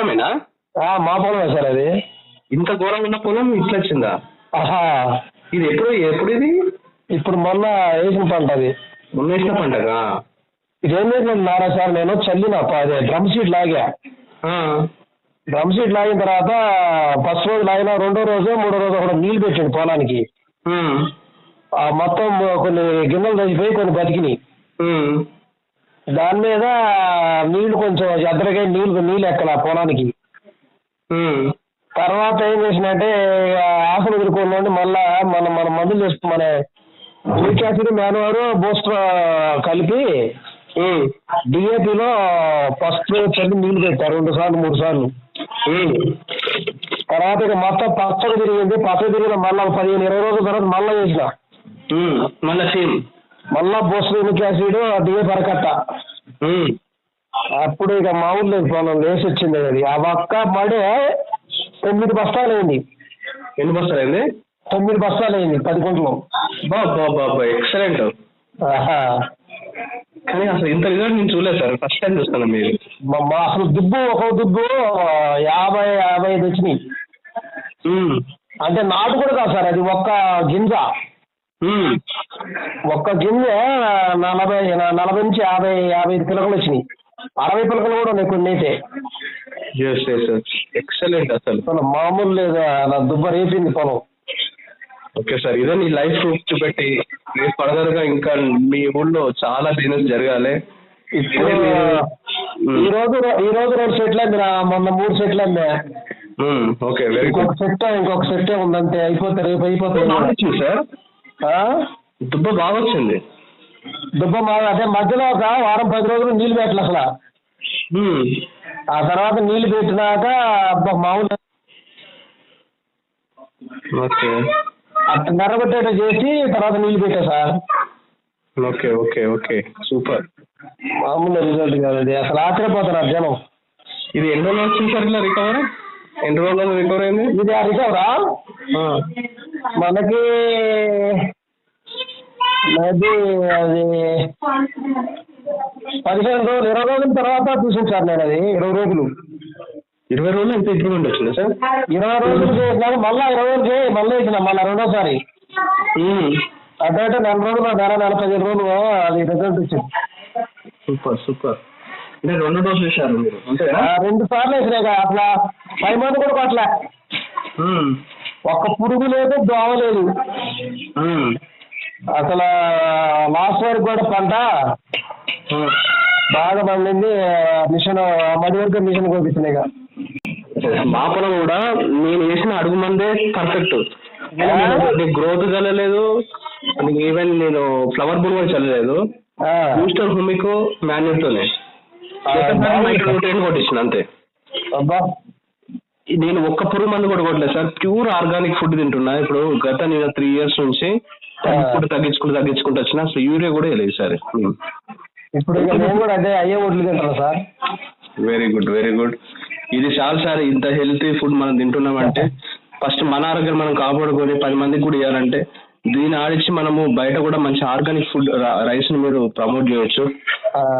పొలమేనా మా పొలమే సార్ అది. ఇంత ఘోరంగా ఉన్న పొలం ఇట్లా వచ్చిందా? ఆహా. ఇది ఎప్పుడు ఎప్పుడు ఇది? ఇప్పుడు మొన్న వేసిన పంట అది. మొన్న వేసిన పంటగా? ఇదేం చేసినారా సార్ నేను చల్లిన అదే డ్రమ్ షీట్ లాగా. డ్రమ్ షీట్ లాగిన తర్వాత ఫస్ట్ రోజు లాగిన రెండో రోజు మూడో రోజు కూడా నీళ్ళు పెట్టాడు పొలానికి. మొత్తం కొన్ని గిన్నెలు తగ్గిపోయి కొన్ని బతికినాయి. దాని మీద నీళ్ళు కొంచెం ఎద్దరికై నీళ్ళు నీళ్ళు ఎక్కల పొలానికి. తర్వాత ఏం చేసినంటే ఆకులు ఎదుర్కొండి మళ్ళా మన మన మందులు చేస్తూ మన యూరిక్ యాసిడ్ మ్యాన్వర్ బూస్టర్ కలిపి డిఏపిలో ఫస్ట్ చల్లి నీళ్ళు పెట్టారు రెండు సార్లు మూడు సార్లు. తర్వాత ఇక మొత్తం పచ్చడి తిరిగింది. పచ్చడి తిరిగిన మళ్ళీ పదిహేను ఇరవై రోజుల తర్వాత మళ్ళీ చేసిన. మళ్ళా సేమ్. మళ్ళా బూస్టర్ యూరిక్ యాసిడ్ డిఏపి అరకట్ట ఉమ్, అప్పుడు ఇక మామూలు పొలం లేచి వచ్చింది అది. ఆ ఒక్క మడే తొమ్మిది బస్తాలు అయింది. ఎన్ని బస్తాలు అయింది? తొమ్మిది బస్తాలు అయింది పది గుంటలు. బా బా బా బా ఎక్సలెంట్. కానీ అసలు ఇంత రిజల్ట్ నేను చూడలేదు సార్. ఫస్ట్ టైం చూస్తాను మీరు. అసలు దుబ్బు ఒక దుబ్బు యాభై యాభై ఐదు వచ్చినాయి. అంటే నాటు కూడా కాదు సార్ అది ఒక్క గింజ. ఒక్క గింజ నలభై నలభై నుంచి యాభై యాభై ఐదు పిలకలు వచ్చినాయి. అరవై పిలకలు కూడా ఉన్నాయి కొన్ని అయితే. ఎక్సలెంట్ అసలు. మామూలు లేదు? అలా దుబ్బ రేపింది పొలం. ఓకే సార్ ఇదే మీ లైఫ్ చూపెట్టి మీరు ఫర్దర్గా ఇంకా మీ ఊళ్ళో చాలా బిజినెస్ జరగాలి. ఇప్పుడు. ఈ రోజు ఈ రోజు రెండు సెట్లు అమ్మినా? మొన్న మూడు సెట్లు అమ్మా. ఓకే వెరీ ఇంకొక గుడ్ సెట్ ఇంకొక సెట్ ఉందంతే. అయిపోతే రేపు వచ్చింది సార్? దుబ్బ బాగా వచ్చింది దుబ్బ మా అదే మధ్యలో ఒక వారం పది రోజులు నీళ్ళు పెట్టలే అసలు. ఆ తర్వాత నీళ్ళు పెట్టినాక అబ్బా మామూలు ఓకే. అట్లా నెరగొట్టేట చేసి తర్వాత నీళ్ళు పెట్టా sir. Okay okay okay. Super. మామూలు రిజల్ట్ కాదు అసలు ఆశ్చర్యపోతున్నారు జనం. ఇది ఎన్ని రోజులు వచ్చింది సార్ ఇలా రికవర్ ఎన్ని రోజులు రికవర్ అయింది? ఇది ఆ రికవరా. మనకి మేబీ అది పదిహేను రోజులు ఇరవై రోజుల తర్వాత చూసాను సార్ నేను అది ఇరవై రోజులు. ఇరవై రోజులు ఎంత ఇంప్రూవ్మెంట్ వచ్చింది సార్? ఇరవై రోజులు చేసినాక మళ్ళీ ఇరవై రోజులకి మళ్ళీ ఇచ్చిన మళ్ళీ రెండోసారి. అంటే నెల రోజులు నెల నెల పదిహేను రోజులు అది రిజల్ట్ వచ్చింది సూపర్ సూపర్. అంటే రెండు డోసులు వేసారు మీరు రెండు సార్లు వేసినాక అట్లా పది మంది కూడా మ్మ్. ఒక్క పురుగు లేదు దోమ లేదు. అసలు లాస్ట్ వరకు కూడా పంట. బాగా పండింది మిషన్ మడి వరకు మిషన్ ఇక. మా పొలం కూడా నేను వేసిన అడుగు మందే పర్ఫెక్ట్ గ్రోత్ చల్లలేదు ఈవెన్ నేను ఫ్లవర్ బుల్ కూడా చల్లలేదు. బూస్టర్ హుమిక్ మాన్యూర్ తోనే ఆ, న్యూట్రియన్ కొట్టించిన అంతే. అబ్బా. నేను ఒక్క పురుగు మందు కూడా కొట్టలేదు సార్. ప్యూర్ ఆర్గానిక్ ఫుడ్ తింటున్నా. ఇప్పుడు గత నేను త్రీ ఇయర్స్ నుంచి ఫుడ్ తగ్గించుకుంటూ తగ్గించుకుంటూ వచ్చిన అసలు యూరియా కూడా వేయలేదు సార్. ఇప్పుడు ఇక నేను కూడా అదే అయ్యే తింటాను sir. Very good very good. ఇది చాలు సార్ ఇంత హెల్తీ ఫుడ్ మనం తింటున్నామంటే ఫస్ట్ మన ఆరోగ్యం మనం కాపాడుకొని పది మందికి కూడా ఇవ్వాలంటే దీన్ని ఆడించి మనము బయట కూడా మంచి ఆర్గానిక్ ఫుడ్ రైస్ని మీరు ప్రమోట్ చేయొచ్చు.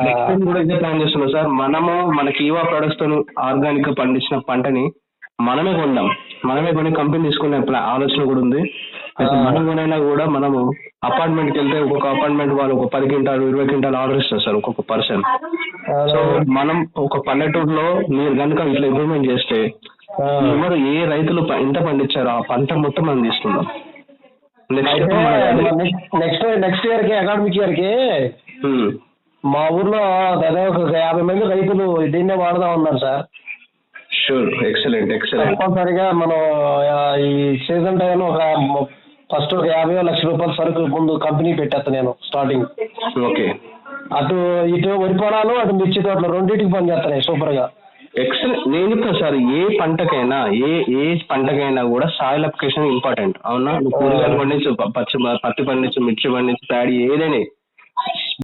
నెక్స్ట్ కూడా ఇదే ప్లాన్ చేస్తున్నాం సార్ మనము మన కీవా ప్రొడక్ట్స్తో ఆర్గానిక్గా పండించిన పంటని మనమే కొందాం మనమే కొని కంపెనీ తీసుకునే ప్లా- ఆలోచన కూడా ఉంది. మనం కొనైనా కూడా మనము అపార్ట్మెంట్కి వెళ్తే ఒక్కొక్క అపార్ట్మెంట్ వాళ్ళు ఒక పది క్వింటాలు ఇరవై క్వింటాలు ఆర్డర్ ఇస్తారు సార్ ఒక్కొక్క పర్సన్ సో మనం ఒక పల్లెటూరులో మీరు కనుక ఇట్లా ఇంప్రూవ్మెంట్ చేస్తే ఎవరు ఏ రైతులు ఎంత పండించారో ఆ పంట మొత్తం మనం తీసుకుందాం. నెక్స్ట్ నెక్స్ట్ ఇయర్కి అకాడమిక్ ఇయర్కి మా ఊర్లో దాదాపు ఒక యాభై మంది రైతులు దీన్నే వాడదాం ఉన్నారు సార్. షూర్ ఎక్సలెంట్ ఎక్సలెంట్ తప్పనిసరిగా మనం ఈ సీజన్ టైంలో ఒక ఫస్ట్ ఒక యాభై లక్షల రూపాయల సరుకు ముందు కంపెనీ పెట్టేస్తా నేను స్టార్టింగ్ ఓకే. అటు ఇటు వరి పొలాలు అటు మిర్చి తోటలు రెండింటికి పని చేస్తున్నాయి సూపర్గా. ఎక్సలెంట్ నేను చెప్తాను సార్ ఏ పంటకైనా ఏ ఏ పంటకైనా కూడా సాయిల్ అప్లికేషన్ ఇంపార్టెంట్ అవునా? కూరగాయలు పండించు పచ్చి పత్తి పండించు మిర్చి పండించు ప్యాడీ ఏదైనా